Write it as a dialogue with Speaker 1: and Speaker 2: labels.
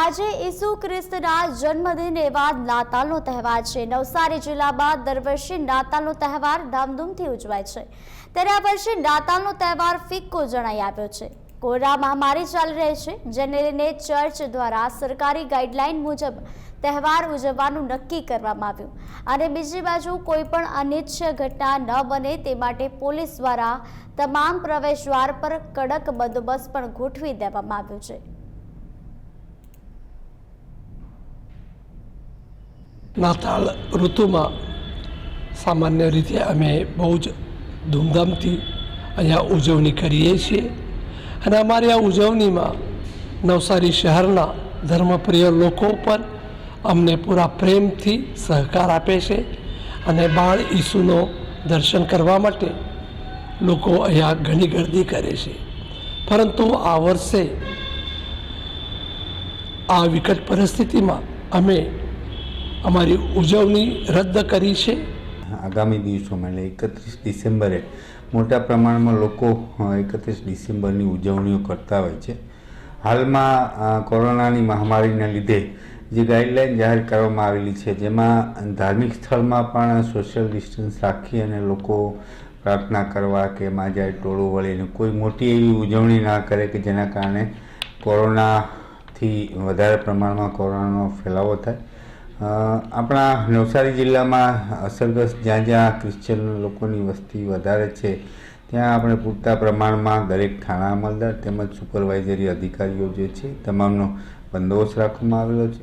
Speaker 1: આજે ઈસુ ખ્રિસ્તના જન્મદિન એવા નાતાલનો તહેવાર છે. નવસારી જિલ્લામાં દર વર્ષે નાતાલનો તહેવાર ધામધૂમથી ઉજવાય છે. ત્યારે આ વર્ષે નાતાલનો તહેવાર ફિક્કો જણાઈ આવ્યો છે. કોરોના મહામારી ચાલી રહી છે, જેને લઈને ચર્ચ દ્વારા સરકારી ગાઈડલાઈન મુજબ તહેવાર ઉજવવાનું નક્કી કરવામાં આવ્યું. અને બીજી બાજુ કોઈ પણ અનિચ્છ ઘટના ન બને તે માટે પોલીસ દ્વારા તમામ પ્રવેશદ્વાર પર કડક બંદોબસ્ત પણ ગોઠવી દેવામાં આવ્યો છે.
Speaker 2: નાતાલ ઋતુમાં સામાન્ય રીતે અમે બહુ જ ધૂમધામથી અહીંયા ઉજવણી કરીએ છીએ. અને અમારી આ ઉજવણીમાં નવસારી શહેરના ધર્મપ્રિય લોકો પર અમને પૂરા પ્રેમથી સહકાર આપે છે અને બાળ ઈસુનો દર્શન કરવા માટે લોકો અહીંયા ઘણી ગર્દી કરે છે. પરંતુ આ વર્ષે આ વિકટ પરિસ્થિતિમાં અમે અમારી ઉજવણી રદ કરી છે.
Speaker 3: આગામી દિવસોમાં એટલે એકત્રીસ ડિસેમ્બરે મોટા પ્રમાણમાં લોકો એકત્રીસ ડિસેમ્બરની ઉજવણીઓ કરતા હોય છે. હાલમાં કોરોનાની મહામારીને લીધે જે ગાઈડલાઈન જાહેર કરવામાં આવેલી છે, જેમાં ધાર્મિક સ્થળમાં પણ સોશિયલ ડિસ્ટન્સ રાખી અને લોકો પ્રાર્થના કરવા કે એમાં જાય ટોળું વળીને કોઈ મોટી એવી ઉજવણી ના કરે કે જેના કારણે કોરોનાથી વધારે પ્રમાણમાં કોરોનાનો ફેલાવો થાય. આપણા નવસારી જિલ્લામાં અસરગ્રસ્ત જ્યાં જ્યાં ક્રિશ્ચન લોકોની વસ્તી વધારે છે, ત્યાં આપણે પૂરતા પ્રમાણમાં દરેક થાણા અમલદાર તેમજ સુપરવાઇઝરી અધિકારીઓ જે છે, તમામનો બંદોબસ્ત રાખવામાં આવેલો છે.